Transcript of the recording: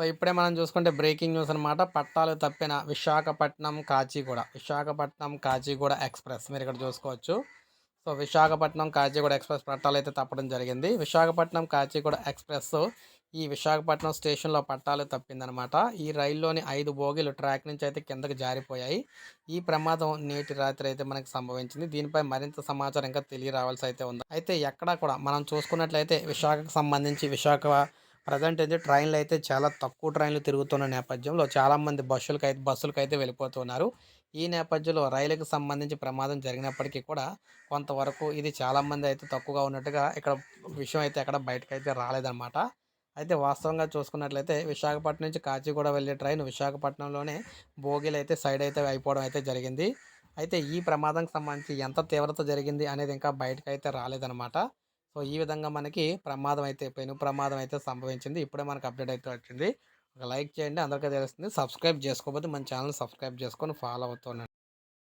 So ఇప్పుడే మనం చూసుకుంటే బ్రేకింగ్ న్యూస్ అనమాట పట్టాలు తప్పిన విశాఖపట్నం కాచిగూడ. విశాఖపట్నం కాచిగూడ ఎక్స్ప్రెస్ మీరు ఇక్కడ చూసుకోవచ్చు. సో విశాఖపట్నం కాచిగూడ ఎక్స్ప్రెస్ పట్టాలు అయితే తప్పడం జరిగింది. విశాఖపట్నం కాచిగూడ ఎక్స్ప్రెస్ ఈ విశాఖపట్నం స్టేషన్లో పట్టాలు తప్పిందనమాట ఈ రైల్లోని ఐదు బోగీలు ట్రాక్ నుంచి అయితే కిందకి జారిపోయాయి. ఈ ప్రమాదం నేటి రాత్రి అయితే మనకి సంభవించింది. దీనిపై మరింత సమాచారం ఇంకా తెలియరావాల్సి అయితే ఉంది. అయితే ఎక్కడా కూడా మనం చూసుకున్నట్లయితే విశాఖకు సంబంధించి విశాఖ ప్రజెంట్ అయితే ట్రైన్లు అయితే చాలా తక్కువ ట్రైన్లు తిరుగుతున్న నేపథ్యంలో చాలామంది బస్సులకు అయితే బస్సులకు అయితే వెళ్ళిపోతున్నారు. ఈ నేపథ్యంలో రైలుకు సంబంధించి ప్రమాదం జరిగినప్పటికీ కూడా కొంతవరకు ఇది చాలామంది అయితే తక్కువగా ఉన్నట్టుగా ఇక్కడ విషయం అయితే ఎక్కడ బయటకు అయితే రాలేదన్నమాట. అయితే వాస్తవంగా చూసుకున్నట్లయితే విశాఖపట్నం నుంచి కాచిగూడ వెళ్ళే ట్రైన్ విశాఖపట్నంలోనే బోగీలు అయితే సైడ్ అయితే అయిపోవడం అయితే జరిగింది. అయితే ఈ ప్రమాదంకి సంబంధించి ఎంత తీవ్రత జరిగింది అనేది ఇంకా బయటకు అయితే రాలేదన్నమాట. సో ఈ విధంగా మనకి ప్రమాదం అయితే పెను ప్రమాదం అయితే సంభవించింది. ఇప్పుడే మనకు అప్డేట్ అయితే వచ్చింది. ఒక లైక్ చేయండి. అందరికీ తెలుస్తుంది. సబ్స్క్రైబ్ చేసుకోకపోతే మన ఛానల్ సబ్స్క్రైబ్ చేసుకొని ఫాలో అవుతున్నాను